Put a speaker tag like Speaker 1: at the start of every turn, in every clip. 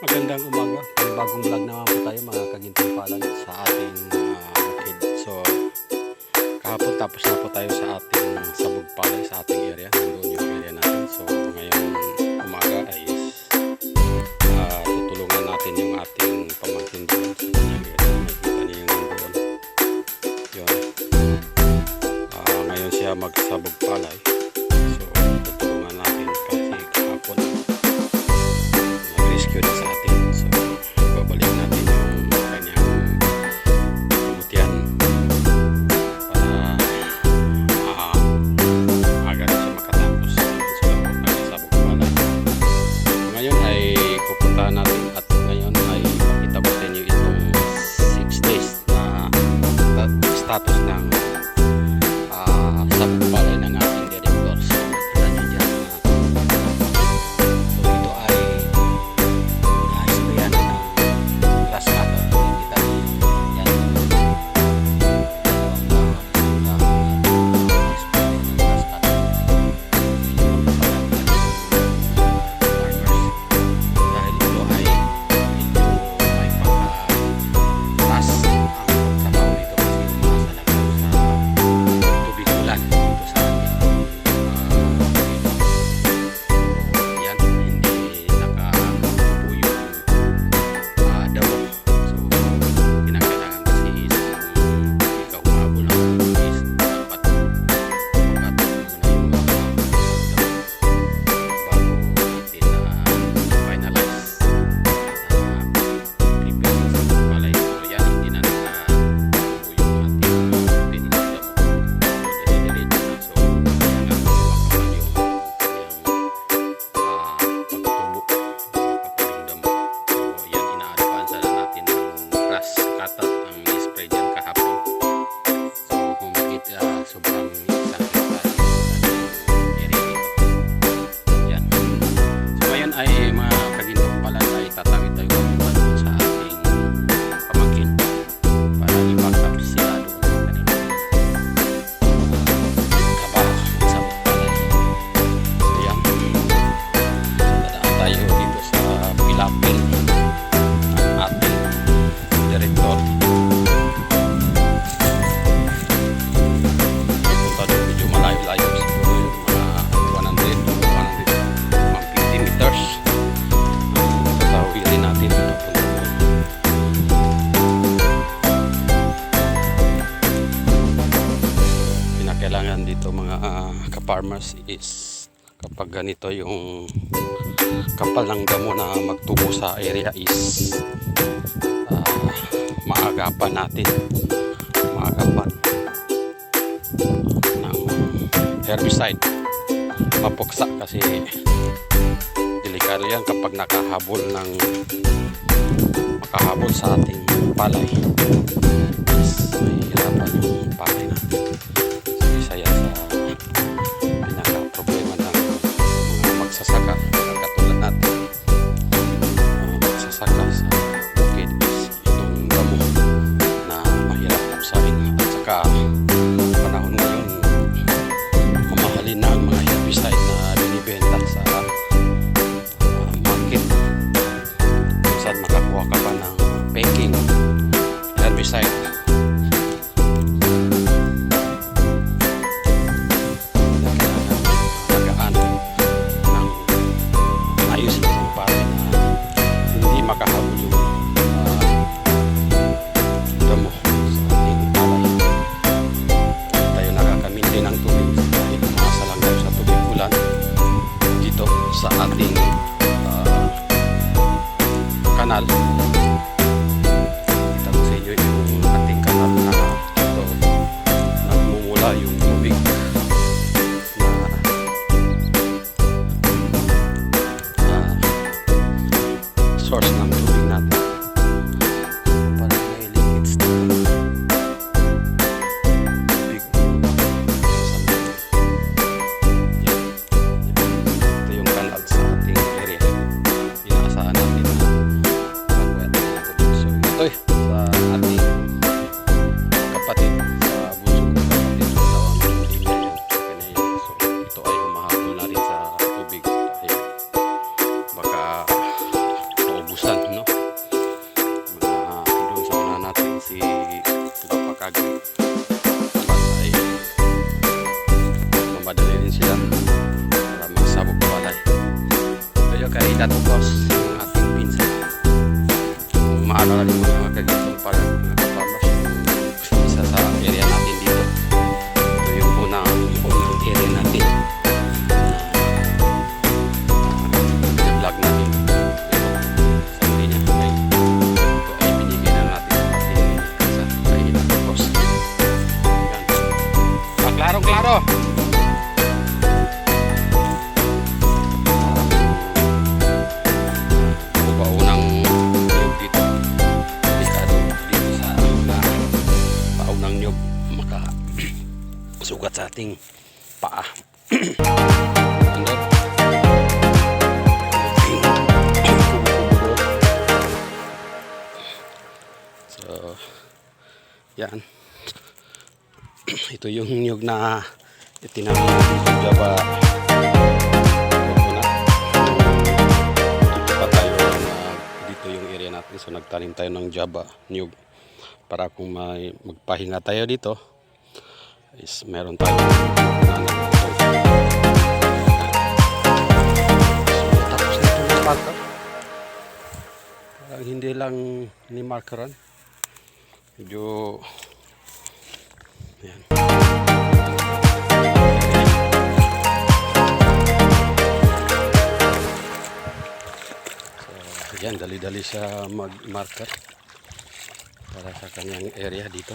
Speaker 1: Magandang umaga. May bagong vlog naman po tayo mga kagintong palad sa ating uh, bukid. So, kahapon tapos na po tayo sa ating sabog palay sa ating area. Nandoon yung area natin. So, ngayong umaga ay uh, tutulungan natin yung ating pamangkin doon sa kanyang area. Nakita niyo yung nandoon. Yun. Uh, ngayon siya magsabog palay. Ayan dito mga uh, ka-farmers is kapag ganito yung kapal ng damo na magtubo sa area is uh, maagapan natin. Maagapan ng herbicide. Mapuksa kasi delikado yan kapag nakahabol ng makahabol sa ating palay. Is mahirapan yung palay natin. Side. bagay. Patay. Mamadali din sila. Maraming sabog patay. Kaya kaya itatupos ang ating pinsan. Maano na rin mo. Ating paa. So, yan. Ito yung niyog na itinamin natin sa Java. Dito yung area natin. So nagtanim tayo ng Java niyog para kung may magpahinga tayo dito is meron tayo marker. Hindi lang ni markeran. Medyo yan. So, yan, dali-dali siya mag-marker para sa kanyang area dito.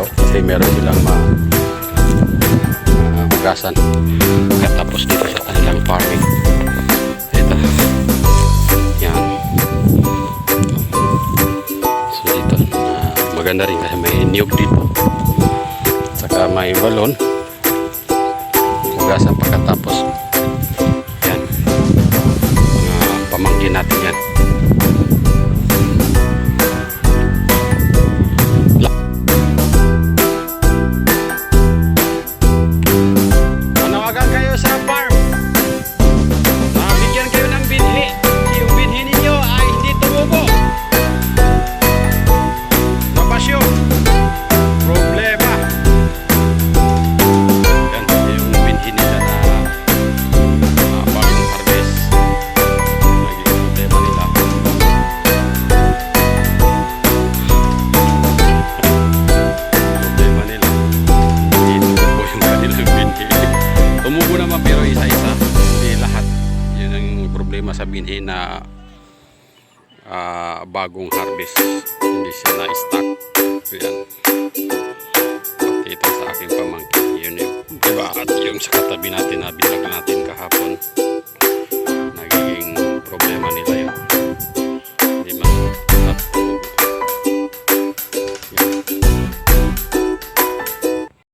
Speaker 1: oh, kasi meron silang ma uh, hugasan. Katapos dito sa kanilang farming. Ito. Yan. So dito, ah, maganda rin kasi may niyog dito. Saka may balon. Hugasan pagkatapos. Yan. Mga pamangkin natin yan. So yan. Pakita sa aking pamangkin. Yun yung, diba? At yung sa katabi natin na bilag natin kahapon. Nagiging problema